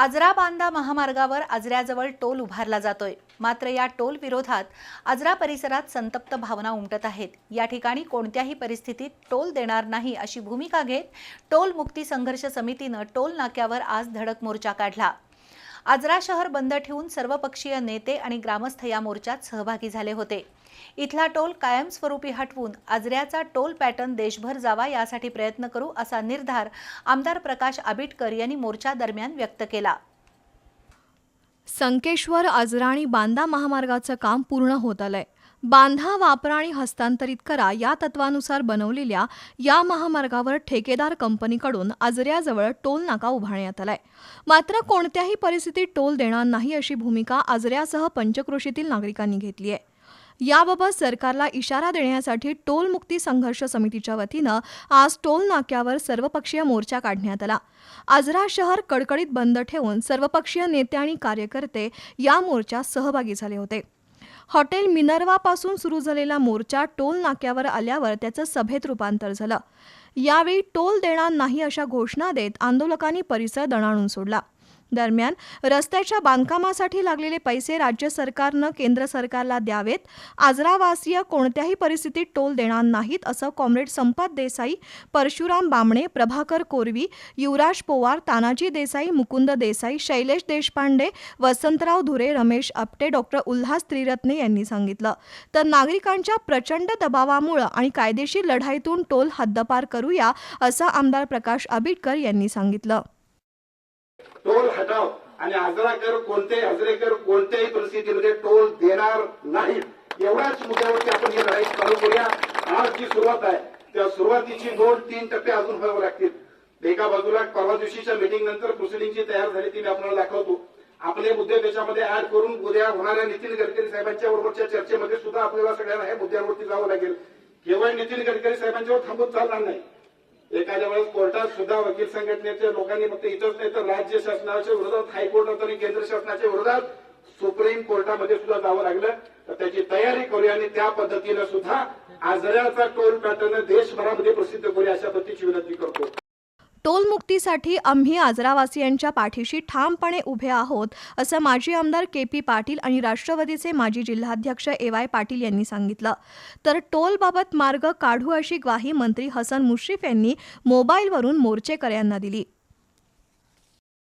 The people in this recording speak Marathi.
आजरा बांदा महामार्गावर आजऱ्याजवळ टोल उभारला जातोय. मात्र या टोल विरोधात आजरा परिसरात संतप्त भावना उमटत आहेत. या ठिकाणी कोणत्याही परिस्थितीत टोल देणार नाही अशी भूमिका घेत टोल मुक्ती संघर्ष समितीनं टोल नाक्यावर आज धडक मोर्चा काढला. आजरा शहर बंद ठेवून सर्वपक्षीय नेते आणि ग्रामस्थ या मोर्चात सहभागी झाले होते. इथला टोल कायमस्वरूपी हटवून आजऱ्याचा टोल पॅटर्न देशभर जावा यासाठी प्रयत्न करू असा निर्धार आमदार प्रकाश आबिटकर यांनी मोर्चा दरम्यान व्यक्त केला. संकेश्वर आजरा आणि बांदा महामार्गाचं काम पूर्ण होत आलंय. बांधा वापरा आणि हस्तांतरित करा या तत्वानुसार बनवलेल्या या महामार्गावर ठेकेदार कंपनीकडून आजऱ्याजवळ टोल नाका उभारण्यात आलाय. मात्र कोणत्याही परिस्थितीत टोल देणार नाही अशी भूमिका आजऱ्यासह पंचक्रोशीतील नागरिकांनी घेतली आहे. याबाबत सरकारला इशारा देण्यासाठी टोलमुक्ती संघर्ष समितीच्या वतीनं आज टोल नाक्यावर सर्वपक्षीय मोर्चा काढण्यात आला. आजरा शहर कडकडीत बंद ठेवून सर्वपक्षीय नेते आणि कार्यकर्ते या मोर्चात सहभागी झाले होते. हॉटेल मिनर्वापासून सुरू झालेला मोर्चा टोल नाक्यावर आल्यावर त्याचं सभेत रूपांतर झालं. यावेळी टोल देणार नाही अशा घोषणा देत आंदोलकांनी परिसर दणाणून सोडला. दरम्यान रस्त्याच्या बांधकामासाठी लागलेले पैसे राज्य सरकारनं केंद्र सरकारला द्यावेत. आजरावासीय कोणत्याही परिस्थितीत टोल देणार नाहीत असं कॉम्रेड संपत देसाई परशुराम बामणे प्रभाकर कोरवी युवराज पोवार तानाजी देसाई मुकुंद देसाई शैलेश देशपांडे वसंतराव धुरे रमेश आपटे डॉक्टर उल्हास त्रिरत्ने यांनी सांगितलं. तर नागरिकांच्या प्रचंड दबावामुळं आणि कायदेशीर लढाईतून टोल हद्दपार करूया असं आमदार प्रकाश आबिटकर यांनी सांगितलं. टोल हटाव आणि आजराकर कोणते हजरेकर कोणत्याही परिस्थितीमध्ये टोल देणार नाहीत एवढ्याच मुद्द्यावरती आपण ही लढाई चालू करूया. आज जी सुरुवात आहे त्या सुरुवातीची नोट तीन टप्पे अजून व्हावं लागतील. एका बाजूला परवा दिवशीच्या मिटिंग नंतर प्रोसिडिंगची तयार झाली ती मी आपल्याला दाखवतो. आपले मुद्दे त्याच्यामध्ये ऍड करून उद्या होणाऱ्या नितीन गडकरी साहेबांच्या बरोबरच्या चर्चेमध्ये सुद्धा आपल्याला सगळ्यांना हे मुद्द्यांवरती जावं लागेल. केवळ नितीन गडकरी साहेबांच्यावर थांबून चालणार नाही. एखाद्या वेळेस कोर्टात सुद्धा वकील संघटनेच्या लोकांनी फक्त इथंच नाही तर राज्य शासनाच्या विरोधात हायकोर्टात आणि केंद्र शासनाच्या विरोधात सुप्रीम कोर्टामध्ये सुद्धा जावं लागलं. तर त्याची तयारी करूया आणि त्या पद्धतीनं सुद्धा आजऱ्याचा टोल पॅटर्न देशभरामध्ये प्रसिद्ध करूया अशा पद्धतीची विनंती करतो. टोलमुक्तीसाठी आम्ही आजरावासियांच्या पाठीशी ठामपणे उभे आहोत असं माजी आमदार के पी पाटील आणि राष्ट्रवादीचे माजी जिल्हाध्यक्ष ए वाय पाटील यांनी सांगितलं. तर टोलबाबत मार्ग काढू अशी ग्वाही मंत्री हसन मुश्रीफ यांनी मोबाईलवरून मोर्चेकऱ्यांना दिली.